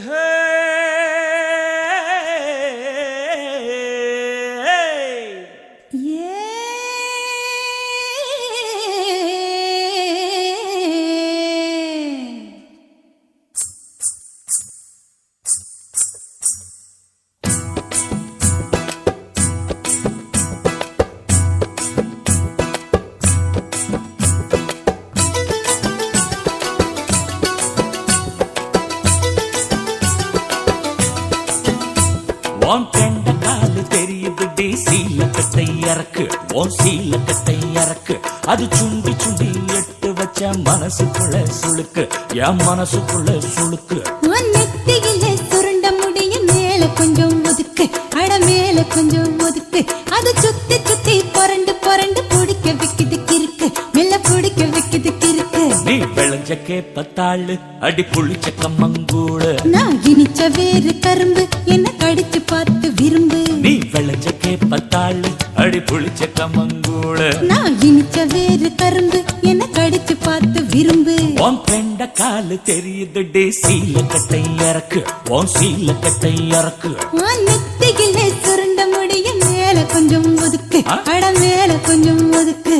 her உன் கண்ட காலு தெரியுது டி சீலக்கட்டை இறக்கு. உன் சீலக்கட்டை இறக்கு. அது சுண்டி சுண்டி எட்டு வச்ச மனசுக்குள்ள சுழுக்கு என் மனசுக்குள்ள சுளுக்கு. உன் நெத்தியிலே சுருண்ட முடிய மேல கொஞ்சம் ஒதுக்கு அட மேல கொஞ்சம் ஒதுக்கு அது சுத்தி விளைஞ்ச கேப்பத்தாளு அடி புளிச்ச கம்மங்கூழ. நான் இனிச்ச வேறு கரும்பு என்ன கடிச்சு பார்த்து விரும்பு. நீ விளைஞ்ச கேப்பத்தாளு அடி புளிச்ச கம்மங்கூழ. நான் இனிச்ச வேறு கரும்பு என்ன கடிச்சு பார்த்து விரும்பு. உன் பெண்ட காலு தெரியுது டி சீலக்கட்டை இறக்கு. உன் சீலக்கட்டை இறக்கு. உன் நெத்தியிலே சுருண்ட முடிய மேல கொஞ்சம் ஒதுக்கு? அட மேல கொஞ்சம் ஒதுக்கு.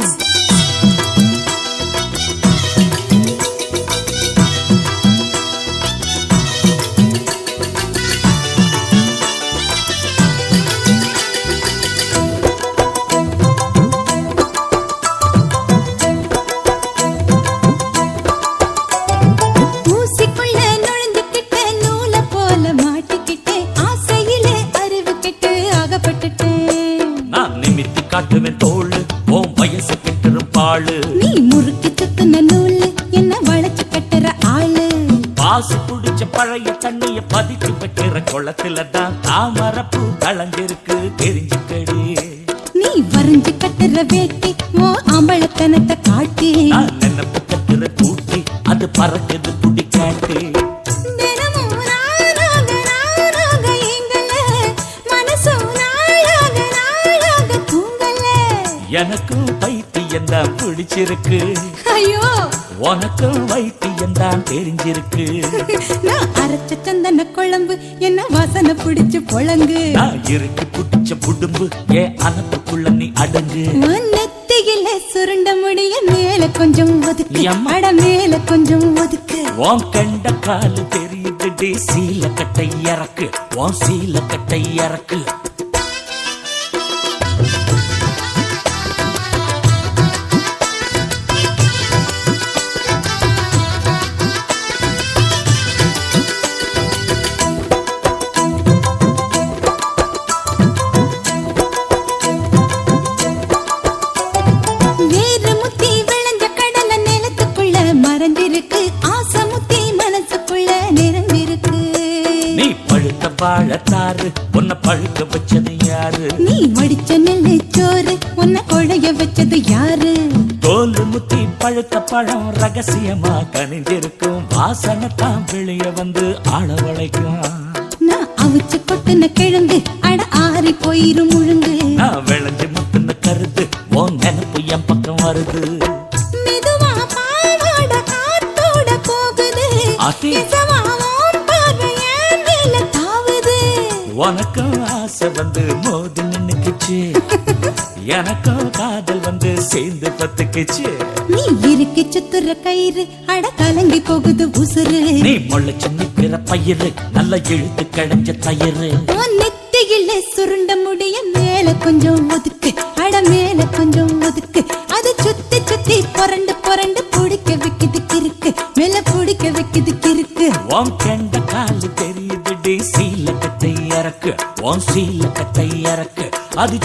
பாழு நீ முறுக்கு சுத்துன நூலு என்ன வளைச்சு கட்டுற ஆளு? பாசு புடிச்ச பழைய தண்ணிய பதிச்சு வைக்கிற குளத்துல தான் தாமரப்பூ கலந்திருக்கு தெரிஞ்சுக்கடி. நீ வரைஞ்சு கட்டுற வேட்டி ஓ அம்பளத்தனத்தை காட்டி. நான் நினைப்பு கட்டுற கூட்டி அது பறக்குது துடி காட்டி எனக்கும் பைத்தியம் தான் பிடிச்சிருக்கு. ஐயோ. உனக்கும் வைத்தியம் தான் தெரிஞ்சிருக்கு. நான் அரைச்ச சந்தன குழம்பு என்ன வாசனை பிடிச்சு பொழங்கு? நான் இருக்கு புடிச்ச புடும்பு ஏன் அனப்புக்குள்ள நீ அடங்கு. நெத்தியில சுருண்ட முடிய மேல கொஞ்சம் ஒதுக்கு. அட மேல கொஞ்சம் ஒதுக்கு. உன் கண்ட காலு தெரியுது டி சீலக்கட்டை இறக்கு. உன் சீலக்கட்டை இறக்கு. வாழத்தாறு. உன்னை பழுக்க வச்சது யாரு? நீ வடிச்ச நெல்லு சோறு உன்னை கொழைய வச்சது யாரு? தோல் முத்தி பழுத்த பழம் ரகசியமா கனிஞ்சிருக்கும் வாசனை தான் வெளிய வந்து ஆள வளைக்கும் நான் அவிச்சு கொட்டுன கிழங்கு அட ஆறி போயிரும் முழுங்கு. நான் விளைஞ்சு முத்துன கருத்து உன் நினப்பு என் பக்கம் வருது. மெதுவா பாவாட காத்தோட போகுது. உனக்கும் ஆசை வந்து மோதி நின்னுக்குச்சு. எனக்கும் காதல் வந்து சேர்ந்து பத்துக்குச்சு. நீ இறுக்கி சுத்துற கயிறு அட கலங்கி போகுது உசுறு. நீ முளைச்சு நிக்கிற பயிறு நல்ல இழுத்து கடைஞ்ச தயிறு. நெத்தியில சுருண்ட முடிய மேல கொஞ்சம் ஒதுக்கு அட மேல கொஞ்சம் ஒதுக்கு. அது சுத்தி சுத்தி புரண்டு புரண்டு பிடிக்க வைக்குது கிறுக்கு மேல பிடிக்க வைக்குது கிறுக்கு. உன் தெரியுது இறக்கு. உன் சீலக்கட்டை இறக்கு. அது